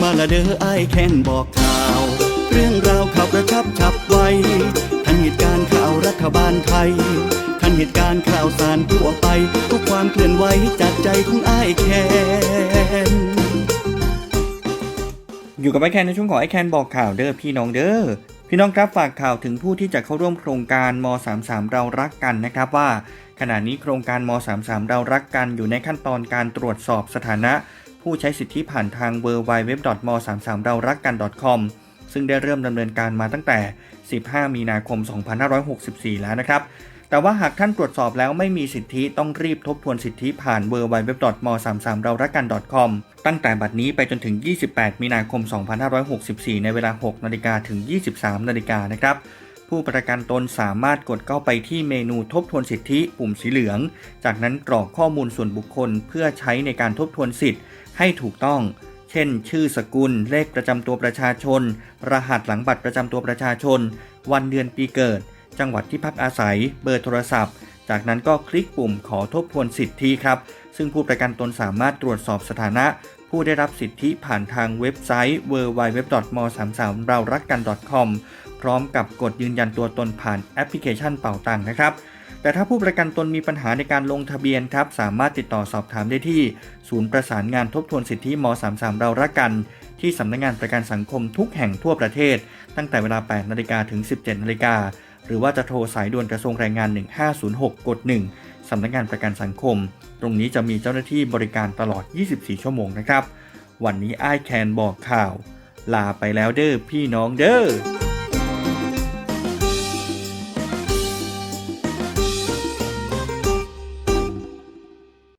มาละเด้อไอ้แค้นบอกข่าว เรื่องราวข่าวกระชับฉับไวทันเหตุการณ์ข่าวรัฐบาลไทย ทันเหตุการณ์ข่าวสารทั่วไป ทุกความเคลื่อนไหวจากใจของไอ้แค้น อยู่กับไอแคนในช่วงของไอแคนบอกข่าวเด้อพี่น้องเด้อพี่น้องครับฝากข่าวถึงผู้ที่จะเข้าร่วมโครงการม 33 เรารักกันนะครับว่า ขณะนี้โครงการม 33 เรารักกันอยู่ในขั้นตอนการตรวจสอบสถานะ ผู้ใช้สิทธิผ่านทาง w w w m 3 3เรารักกัน .com ซึ่งได้เริ่มดำเนินการมาตั้งแต่ 15 มีนาคม 2564 แล้วนะครับ แต่ว่าหากท่านตรวจสอบแล้วไม่มีสิทธิต้องรีบทบทวนสิทธิผ่าน w w w m 3 3เรารักกัน .com ตั้งแต่บัดนี้ไปจนถึง 28 มีนาคม 2564 ในเวลา 6 นาฬิกาถึง 23 นาฬิกานะครับผู้ประกันตนสามารถกดเข้าไปที่เมนูทบทวนสิทธิปุ่มสีเหลือง จากนั้นกรอกข้อมูลส่วนบุคคลเพื่อใช้ในการทบทวนสิทธิ์ให้ถูกต้อง เช่น ชื่อสกุล เลขประจำตัวประชาชน รหัสหลังบัตรประจำตัวประชาชน วันเดือนปีเกิด จังหวัดที่พักอาศัย เบอร์โทรศัพท์ จากนั้นก็คลิกปุ่มขอทบทวนสิทธิครับ ซึ่งผู้ประกันตนสามารถตรวจสอบสถานะ ผู้ได้รับสิทธิผ่านทางเว็บไซต์ www.m33 เรารักกัน .com พร้อมกับกดยืนยันตัวตนผ่านแอปพลิเคชันเป่าตังค์นะครับ แต่ถ้าผู้ประกันตนมีปัญหาในการลงทะเบียนครับ สามารถติดต่อสอบถามได้ที่ ศูนย์ประสานงานทบทวนสิทธิม 33 เรารักกัน ที่สำนักงานประกันสังคมทุกแห่งทั่วประเทศ ตั้งแต่เวลา 8 นาฬิกาถึง 17 นาฬิกา หรือว่าจะโทรสายด่วนกระทรวงแรงงาน 1506 กด 1 สำนักงานประกันสังคม ตรงนี้จะมีเจ้าหน้าที่บริการตลอด 24 ชั่วโมงนะครับ วันนี้ไอแคนบอกข่าว ลาไปแล้วเด้อพี่น้องเด้อ